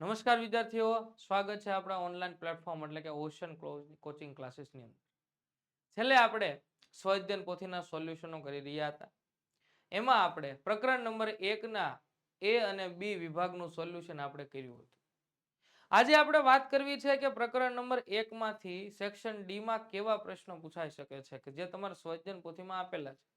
નમસ્કાર વિદ્યાર્થીઓ, સ્વાગત છે આપણા ઓનલાઈન પ્લેટફોર્મ એટલે કે ઓશન કોચિંગ ક્લાસીસની અંદર. છેલ્લે આપણે સ્વાધ્યાયન પોથીના સોલ્યુશનો કરી રહ્યા હતા. એમાં આપણે પ્રકરણ નંબર એકના એ અને બી વિભાગનું સોલ્યુશન આપણે કર્યું હતું. આજે આપણે વાત કરવી છે કે પ્રકરણ નંબર એકમાંથી સેક્શન ડીમાં કેવા પ્રશ્નો પૂછાઈ શકે છે કે જે તમારા સ્વાધ્યાયન પોથીમાં આપેલા છે?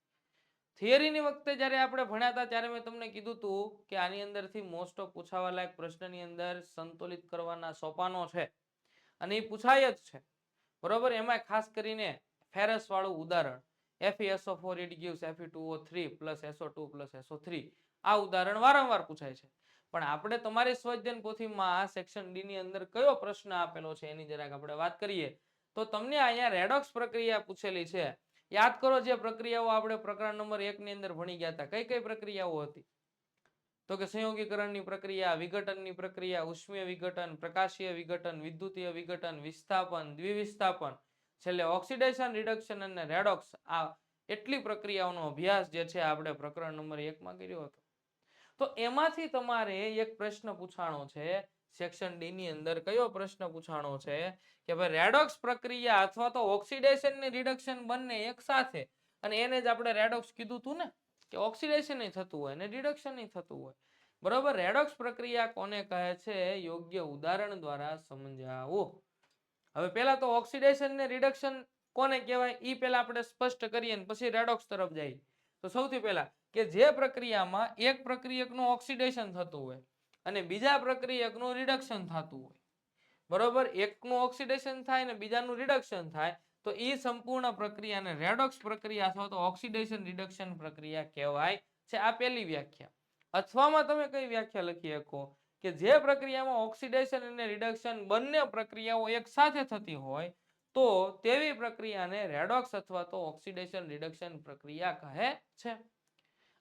થિયરીની વખતે જ્યારે આપણે ભણ્યા ત્યારે મેં તમને કીધું હતું કે આની અંદરથી મોસ્ટ ઓફ પૂછાવા લાયક પ્રશ્નની અંદર સંતુલિત કરવાના સોપાનો છે. અને એ પૂછાય જ છે. બરોબર? એમાં ખાસ કરીને ફેરસ વાળું ઉદાહરણ F E S O four it gives Fe2O3 plus SO2 plus SO3 આ ઉદાહરણ વારંવાર પૂછાય છે. પણ આપણે તમારી સ્વજન પોથીમાં સેક્શન ડી ની અંદર કયો પ્રશ્ન આપેલો છે એની જરાક આપણે વાત કરીએ. તો તમને અહીંયા રેડોક્સ પ્રક્રિયા પૂછેલી છે. યાદ કરો જે પ્રક્રિયાઓ આપણે પ્રકરણ નંબર એક ની અંદર ભણી ગયા હતા. કઈ કઈ પ્રક્રિયાઓ હતી? તો કે સંયોગીકરણની પ્રક્રિયા, વિઘટનની પ્રક્રિયા, ઉષ્મીય વિઘટન, પ્રકાશીય વિઘટન, વિદ્યુતીય વિઘટન, વિસ્થાપન, દ્વિવિસ્થાપન. છેલ્લે ઓક્સિડેશન, રિડક્શન અને રેડોક્સ આ એટલી પ્રક્રિયાઓનો અભ્યાસ જે છે આપણે પ્રકરણ નંબર એકમાં કર્યો હતો. તો એમાંથી તમારે એક પ્રશ્ન પૂછાણો છે. સેક્શન ડી ની અંદર કયો પ્રશ્ન પૂછાણો છે? કે ભાઈ રેડોક્સ પ્રક્રિયા અથવા તો ઓક્સિડેશન ને રિડક્શન બંને એક સાથે. અને એને જ આપણે રેડોક્સ કીધું હતું ને, કે ઓક્સિડેશન થતું હોય ને રિડક્શન થતું હોય. બરોબર? રેડોક્સ પ્રક્રિયા કોને કહે છે? યોગ્ય ઉદાહરણ દ્વારા સમજાવો. હવે પહેલા તો ઓક્સિડેશન ને રિડક્શન કોને કહેવાય? એ પહેલા આપણે સ્પષ્ટ કરીએ ને પછી રેડોક્સ તરફ જઈએ. તો સૌથી પહેલા કે જે પ્રક્રિયામાં એક પ્રક્રિયકનું ઓક્સિડેશન થતું હોય અને બીજા પ્રક્રિયકનું રિડક્શન થતું હોય. બરોબર? એકનું ઓક્સિડેશન થાય ને બીજાનું રિડક્શન થાય, તો એ સંપૂર્ણ પ્રક્રિયાને રેડોક્સ પ્રક્રિયા અથવા તો ઓક્સિડેશન રિડક્શન પ્રક્રિયા કહેવાય છે આ પહેલી વ્યાખ્યા. અથવામાં તમે કઈ વ્યાખ્યા લખી શકો? કે જે પ્રક્રિયામાં ઓક્સિડેશન અને રિડક્શન બંને પ્રક્રિયાઓ એક સાથે થતી હોય, તો તેવી પ્રક્રિયાને રેડોક્સ અથવા તો ઓક્સિડેશન રિડક્શન પ્રક્રિયા કહે છે.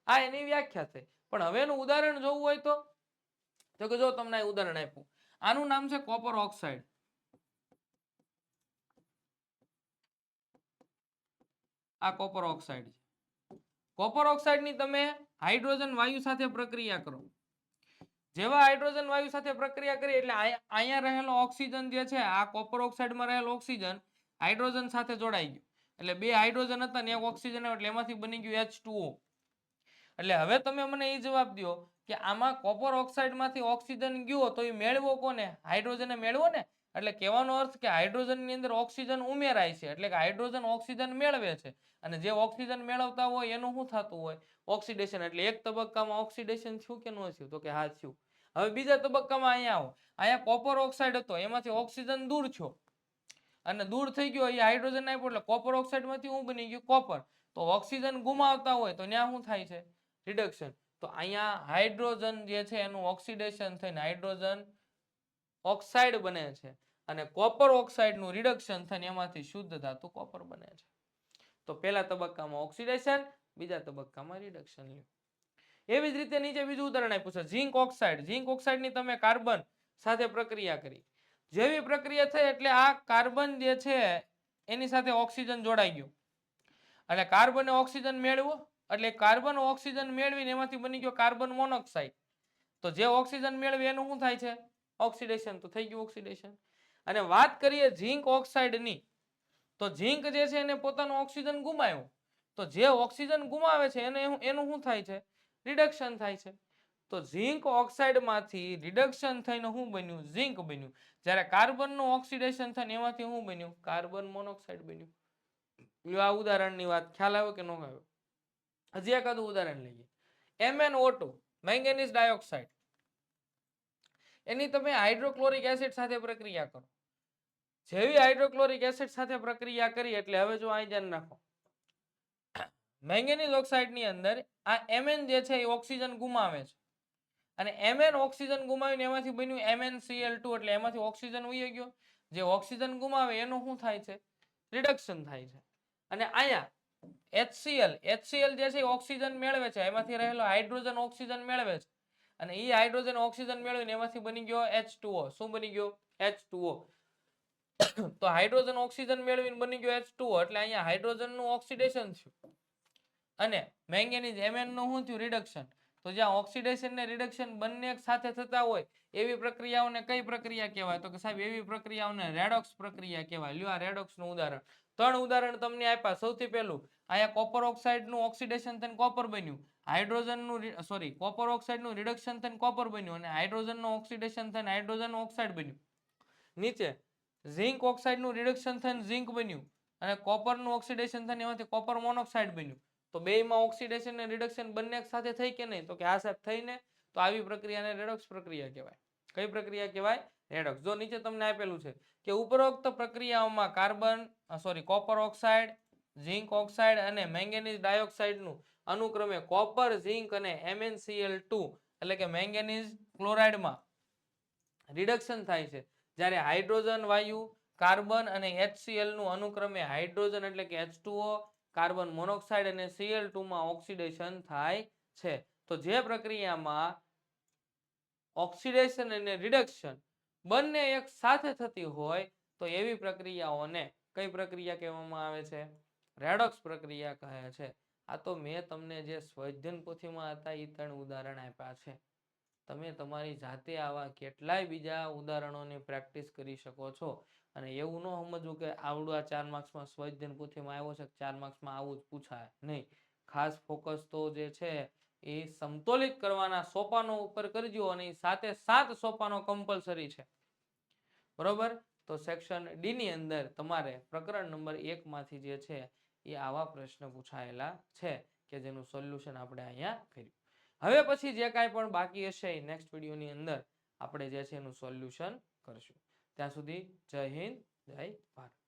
આ એની વ્યાખ્યા છે. પણ હવેનું ઉદાહરણ જોવું હોય તો? તો કે જો તમને ઉદાહરણ આપ્યું. આનું નામ છે કોપર ઓક્સાઇડ. આ કોપર ઓક્સાઇડ છે. કોપર ઓક્સાઇડની તમે હાઇડ્રોજન વાયુ સાથે પ્રક્રિયા કરો. જેવા હાઇડ્રોજન વાયુ સાથે પ્રક્રિયા કરી એટલે અહીંયા રહેલો ઓક્સિજન જે છે, આ કોપર ઓક્સાઇડમાં રહેલો ઓક્સિજન હાઇડ્રોજન સાથે જોડાઈ ગયું. એટલે બે હાઇડ્રોજન હતા ને એક ઓક્સિજન એટલે એમાંથી બની ગયું એચ એટલે હવે તમે મને એ જવાબ દો કે આમાં કોપર ઓક્સાઇડમાંથી ઓક્સિજન ગયો તો એ મેળવો કોને? હાઇડ્રોજને મેળવો ને? એટલે કહેવાનો અર્થ કે હાઇડ્રોજનની અંદર ઓક્સિજન ઉમેરાય છે. એટલે કે હાઇડ્રોજન ઓક્સિજન મેળવે છે. અને જે ઓક્સિજન મેળવતા હોય એનું શું થતું હોય? ઓક્સિડેશન એટલે એક તબક્કામાં ઓક્સિડેશન થયું કે ન થયું? તો કે હા, થયું. હવે બીજા તબક્કામાં અહીંયા આવો. અહીંયા કોપર ઓક્સાઇડ હતો. એમાંથી ઓક્સિજન દૂર થયો. અને દૂર થઈ ગયો. એ હાઇડ્રોજન આપ્યો એટલે કોપર ઓક્સાઇડમાંથી ઊંઘ બની ગયું. કોપર તો ઓક્સિજન ગુમાવતા હોય તો ત્યાં શું થાય છે? રિડક્શન તો અહીંયા હાઇડ્રોજન જે છે એનું ઓક્સિડેશન થઈને હાઇડ્રોજન ઓક્સાઇડ બને છે અને કોપર ઓક્સાઇડનું રિડક્શન થઈને એમાંથી શુદ્ધ ધાતુ કોપર બને છે. તો પહેલા તબક્કામાં ઓક્સિડેશન, બીજા તબક્કામાં રિડક્શન. લ્યો એવી જ રીતે નીચે બીજું ઉદાહરણ આપ્યું છે, ઝીંક ઓક્સાઇડ. ઝીંક ઓક્સાઇડની તમે કાર્બન સાથે પ્રક્રિયા કરી. જેવી પ્રક્રિયા થઈ એટલે આ કાર્બન જે છે એની સાથે ઓક્સિજન જોડાઈ ગયું. એટલે કાર્બન ઓક્સિજન મેળવો એટલે કાર્બન ઓક્સિજન મેળવીને એમાંથી બની ગયો કાર્બન મોનોક્સાઇડ. તો જે ઓક્સિજન મેળવે એનું શું થાય છે? ઓક્સિડેશન. તો થઈ ગયું ઓક્સિડેશન. અને વાત કરીએ ઝિંક ઓક્સાઇડની. તો ઝીંક જે છે એને પોતાનું ઓક્સિજન ગુમાવ્યું. તો જે ઓક્સિજન ગુમાવે છે એને એનું શું થાય છે? રિડક્શન થાય છે. તો ઝીંક ઓક્સાઇડમાંથી રિડક્શન થઈને શું બન્યું? ઝિંક બન્યું. જ્યારે કાર્બનનું ઓક્સિડેશન થઈને એમાંથી શું બન્યું? કાર્બન મોનોક્સાઇડ બન્યું. આ ઉદાહરણની વાત. ખ્યાલ આવ્યો કે ન આવ્યો? હજી એકાદું ઉદાહરણ લઈએ. MnO2 manganese dioxide. એની તમે હાઇડ્રોક્લોરિક એસિડ સાથે પ્રક્રિયા કરો. જેવી હાઇડ્રોક્લોરિક એસિડ સાથે પ્રક્રિયા કરી, એટલે હવે જો અહીં ધ્યાન રાખો મેંગેનીઝ ઓક્સાઇડની અંદર આ એમએન જે છે એ ઓક્સિજન ગુમાવે છે. અને એમએન ઓક્સિજન ગુમાવીને એમાંથી બન્યું MnCl2 એટલે એમાંથી ઓક્સિજન ઉઈ ગયો. જે ઓક્સિજન ગુમાવે, એનું શું થાય છે? રિડક્શન થાય છે. અને અહીંયા HCl HCl જે છે ઓક્સિજન મેળવે છે. એમાંથી રહેલો હાઇડ્રોજન ઓક્સિજન મેળવે છે. અને એ હાઇડ્રોજન ઓક્સિજન મેળવીને એમાંથી બની ગયો H2O શું બની ગયો? H2O તો હાઇડ્રોજન ઓક્સિજન મેળવીને બની ગયો H2O એટલે અહીંયા હાઇડ્રોજનનું ઓક્સિડેશન થયું. અને મેંગેનીઝ Mn નું શું થયું? રિડક્શન તો જ્યાં ઓક્સિડેશન ને રિડક્શન બંને એક સાથે થતા હોય, એવી પ્રક્રિયાઓને કઈ પ્રક્રિયા કહેવાય? તો કે સાહેબ, એવી પ્રક્રિયાઓને રેડોક્સ પ્રક્રિયા કહેવાય. લ્યો આ રેડોક્સનું ઉદાહરણ. ત્રણ ઉદાહરણ તમને આપ્યા. સૌથી પહેલું અહીંયા કોપર ઓક્સાઇડનું ઓક્સિડેશન થઈને કોપર બન્યું. હાઇડ્રોજનનું સોરી કોપર ઓક્સાઇડનું રિડક્શન થઈને કોપર બન્યું અને હાઇડ્રોજનનું ઓક્સિડેશન થઈને હાઇડ્રોજન ઓક્સાઇડ બન્યું. નીચે ઝિંક ઓક્સાઇડનું રિડક્શન થઈને ઝિંક બન્યું અને કોપરનું ઓક્સિડેશન થઈને એમાંથી કોપર મોનોક્સાઇડ બન્યું. તો બેયમાં ઓક્સિડેશન અને રિડક્શન બંને સાથે થઈ કે નહીં? તો કે આ સાહેબ થઈને તો આવી પ્રક્રિયાને રેડોક્સ પ્રક્રિયા કહેવાય. કઈ પ્રક્રિયા કહેવાય? રેડોક્સ જો નીચે તમને આપેલું છે કે ઉપરોક્ત પ્રક્રિયાઓમાં carbon sorry copper oxide zinc oxide અને મેંગેનીઝ ડાયોક્સાઇડનું અનુક્રમે કોપર ઝિંક અને MnCl2 એટલે કે મેંગેનીઝ ક્લોરાઇડમાં રિડક્શન થાય છે. જ્યારે હાઇડ્રોજન વાયુ કાર્બન અને HCl નું અનુક્રમે હાઇડ્રોજન એટલે કે H2O કાર્બન મોનોક્સાઇડ અને સીએલમાં ઓક્સિડેશન થાય છે. તો જે પ્રક્રિયામાં ઓક્સિડેશન અને રિડક્શન બંને એક સાથે થતી હોય તો એવી પ્રક્રિયાઓને કઈ પ્રક્રિયા કહેવામાં આવે છે? રેડોક્સ પ્રક્રિયા કહે છે. આ તો મેં તમને જે સ્વૈધન પોથીમાં હતા એ ત્રણ ઉદાહરણ આપ્યા છે. તમે તમારી જાતે આવા કેટલાય બીજા ઉદાહરણોની પ્રેક્ટિસ કરી શકો છો. અને એવું ન સમજવું કે આવડું આ ચાર માર્ક્સમાં સ્વજન પૂથીમાં આવ્યો છે ચાર માર્ક્સમાં આવું જ પૂછાય. નહીં. ખાસ ફોકસ તો જે છે એ સમતોલિત કરવાના સોપાનો ઉપર કરજો અને સાથે સાત સોપાનો કમ્પલસરી છે. બરોબર? તો સેક્શન ડી ની અંદર તમારે પ્રકરણ નંબર એક માંથી જે છે એ આવા પ્રશ્ન પૂછાયેલા છે કે જેનું સોલ્યુશન આપણે અહીંયા કર્યું. હવે પછી જે કાંઈ પણ બાકી હશે એ નેક્સ્ટ વિડીયોની અંદર આપણે જે છે એનું સોલ્યુશન કરશું. ત્યાં સુધી જય હિન્દ, જય ભારત.